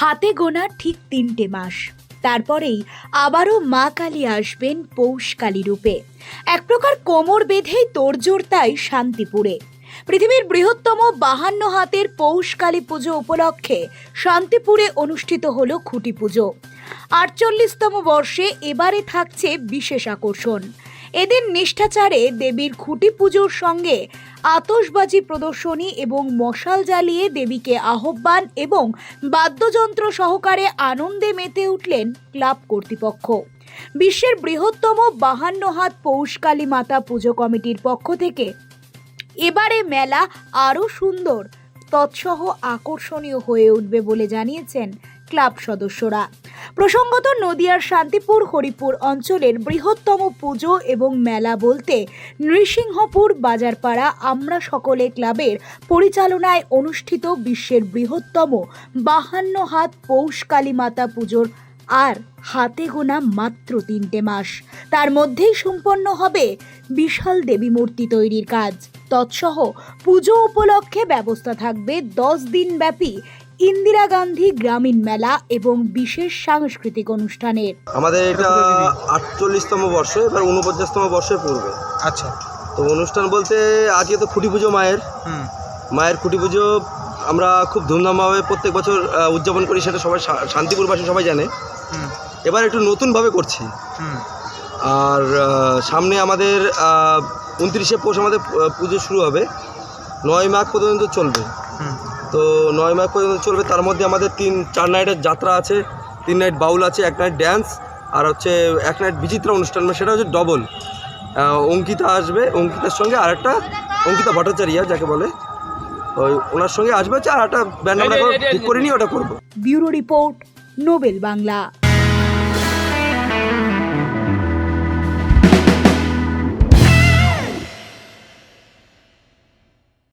হাতে গোনা ঠিক তিনটে মাস। তারপরেই আবারও মা কালী আসবেন পৌষকালী রূপে। এক প্রকার কোমর বেঁধেই তোড়জোড় তাই শান্তিপুরে। পৃথিবীর বৃহত্তম বাহান্ন হাতের পৌষকালী পুজো উপলক্ষে শান্তিপুরে অনুষ্ঠিত হল খুঁটি পুজো। আটচল্লিশতম বর্ষে এবারে থাকছে বিশেষ আকর্ষণ। এদিন নিষ্ঠাচারে দেবীর খুঁটি পুজোর সঙ্গে আতসবাজি প্রদর্শনী এবং মশাল জ্বালিয়ে দেবীকে আহ্বান এবং বাদ্যযন্ত্র সহকারে আনন্দে মেতে উঠলেন ক্লাব কর্তৃপক্ষ। বিশ্বের বৃহত্তম বাহান্ন হাত পৌষকালী মাতা পুজো কমিটির পক্ষ থেকে এবারে মেলা আরও সুন্দর তৎসহ আকর্ষণীয় হয়ে উঠবে বলে জানিয়েছেন ক্লাব সদস্যরা। প্রসঙ্গত নদিয়ার শান্তিপুর, হরিপুর অঞ্চলের বৃহত্তম পুজো এবং মেলা বলতে নৃসিংহপুর বাজারপাড়া আমরা সকলে ক্লাবের পরিচালনায় অনুষ্ঠিত বিশ্বের বৃহত্তম বাহান্ন হাত পৌষ কালী মাতা পুজোর আর হাতে গোনা মাত্র তিনটে মাস। তার মধ্যেই সম্পন্ন হবে বিশাল দেবী মূর্তি তৈরির কাজ। তৎসহ পুজো উপলক্ষে ব্যবস্থা থাকবে দশ দিন ব্যাপী ইন্দিরা গান্ধী গ্রামীণ মেলা এবং বিশেষ সাংস্কৃতিক অনুষ্ঠানের। আমাদের এটা আটচল্লিশতম বর্ষ এবার উনপঞ্চাশতম বর্ষে পড়বে। আচ্ছা। তো অনুষ্ঠান বলতে আজকে তো খুঁটি পুজো মায়ের। হুম। মায়ের খুঁটি পুজো আমরা খুব ধুমধামভাবে প্রত্যেক বছর উদযাপন করি সেটা সবাই শান্তিপুরবাসী সবাই জানে। এবার একটু নতুনভাবে করছি। আর সামনে আমাদের উনত্রিশে পৌষ আমাদের পুজো শুরু হবে। নয় মাঘ পর্যন্ত চলবে। তো নয় মাঘ পর্যন্ত চলবে। তার মধ্যে আমাদের তিন চার নাইটের যাত্রা আছে তিন নাইট বাউল আছে এক নাইট ড্যান্স আর হচ্ছে এক নাইট বিচিত্রা অনুষ্ঠান মানে সেটা হচ্ছে ডবল অঙ্কিতা আসবে অঙ্কিতার সঙ্গে আরেকটা অঙ্কিতা ভট্টাচার্য যাকে বলে। ওই ওনার সঙ্গে আসবে আর একটা ব্যান্ড আমরা ঠিক করিনি ওটা করব। Bureau report Nobel Bangla.